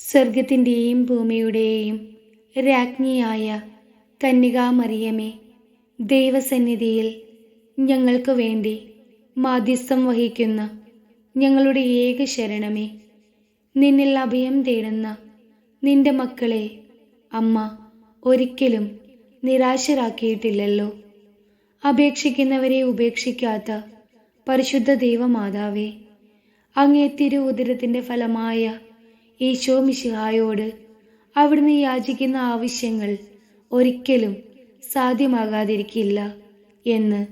സ്വർഗത്തിന്റെയും ഭൂമിയുടെയും രാജ്ഞിയായ കന്യകാമറിയമേ ദൈവസന്നിധിയിൽ ഞങ്ങൾക്ക് വേണ്ടി മാധ്യസ്ഥം വഹിക്കുന്ന ഞങ്ങളുടെ ഏക ശരണമേ നിന്നിൽ അഭയം തേടുന്ന നിന്റെ മക്കളെ അമ്മ ഒരിക്കലും നിരാശരാക്കിയിട്ടില്ലല്ലോ. അപേക്ഷിക്കുന്നവരെ ഉപേക്ഷിക്കാത്ത പരിശുദ്ധ ദൈവമാതാവേ അങ്ങേ തിരു ഉദരത്തിന്റെ ഫലമായ ഈശോ മിശിഹായോട് അവിടുന്ന് യാചിക്കുന്ന ആവശ്യങ്ങൾ ഒരിക്കലും സാധ്യമാകാതിരിക്കില്ല എന്ന്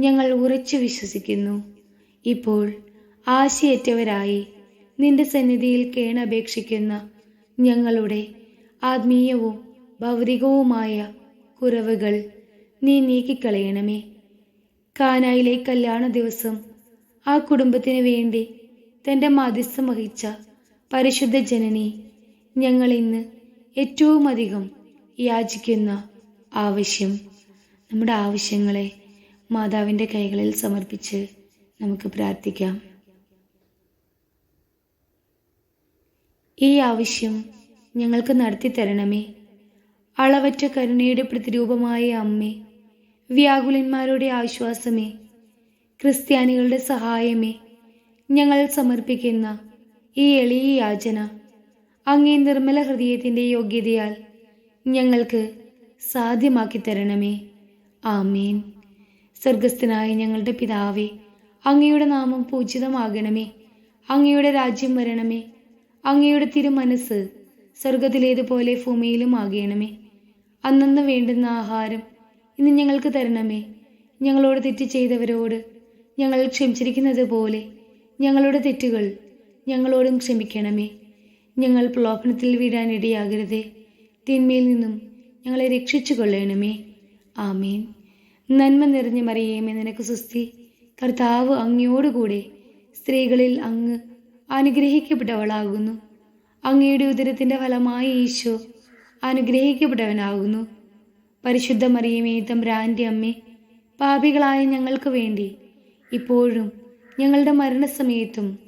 ഞങ്ങൾ ഉറച്ചു വിശ്വസിക്കുന്നു. ഇപ്പോൾ ആശയറ്റവരായി നിന്റെ സന്നിധിയിൽ കേണപേക്ഷിക്കുന്ന ഞങ്ങളുടെ ആത്മീയവും ഭൗതികവുമായ കുറവുകൾ നീ നീക്കിക്കളയണമേ. കാനായിലെ കല്യാണ ദിവസം ആ കുടുംബത്തിന് വേണ്ടി തന്റെ മാധ്യസ്ഥം വഹിച്ച പരിശുദ്ധ ജനനി ഞങ്ങൾ ഇന്ന് ഏറ്റവും അധികം യാചിക്കുന്ന ആവശ്യം നമ്മുടെ ആവശ്യങ്ങളെ മാതാവിന്റെ കൈകളിൽ സമർപ്പിച്ച് നമുക്ക് പ്രാർത്ഥിക്കാം. ഈ ആവശ്യം ഞങ്ങൾക്ക് നടത്തി തരണമേ. അളവറ്റ കരുണയുടെ പ്രതിരൂപമായ അമ്മേ വ്യാകുലന്മാരുടെ ആശ്വാസമേ ക്രിസ്ത്യാനികളുടെ സഹായമേ ഞങ്ങൾ സമർപ്പിക്കുന്ന ഈ എളിയ യാചന അങ്ങേ നിർമ്മല ഹൃദയത്തിന്റെ യോഗ്യതയാൽ ഞങ്ങൾക്ക് സാധ്യമാക്കി തരണമേ. ആമേൻ. സ്വർഗസ്ഥനായ ഞങ്ങളുടെ പിതാവേ അങ്ങയുടെ നാമം പൂജിതമാകണമേ. അങ്ങയുടെ രാജ്യം വരണമേ. അങ്ങയുടെ തിരുമനസ് സ്വർഗത്തിലേതുപോലെ ഭൂമിയിലും ആകണമേ. അന്നന്ന് വേണ്ടുന്ന ആഹാരം ഇന്ന് ഞങ്ങൾക്ക് തരണമേ. ഞങ്ങളോട് തെറ്റ് ചെയ്തവരോട് ഞങ്ങൾ ക്ഷമിച്ചിരിക്കുന്നത് പോലെ ഞങ്ങളുടെ തെറ്റുകൾ ഞങ്ങളോടും ക്ഷമിക്കണമേ. ഞങ്ങൾ പ്രലോഭനത്തിൽ വീഴാനിടയാകരുതേ തിന്മയിൽ നിന്നും ഞങ്ങളെ രക്ഷിച്ചു കൊള്ളണമേ ആമേൻ. നന്മ നിറഞ്ഞ മറിയേമേ നിനക്ക് സുസ്തി കർത്താവ് അങ്ങയോടുകൂടെ സ്ത്രീകളിൽ അങ്ങ് അനുഗ്രഹിക്കപ്പെട്ടവളാകുന്നു. അങ്ങയുടെ ഉദരത്തിന്റെ ഫലമായ ഈശോ അനുഗ്രഹിക്കപ്പെട്ടവനാകുന്നു. പരിശുദ്ധ മറിയമേ തമ്പ്രാന്റെ അമ്മേ പാപികളായ ഞങ്ങൾക്ക് വേണ്ടി ഇപ്പോഴും ഞങ്ങളുടെ മരണസമയത്തും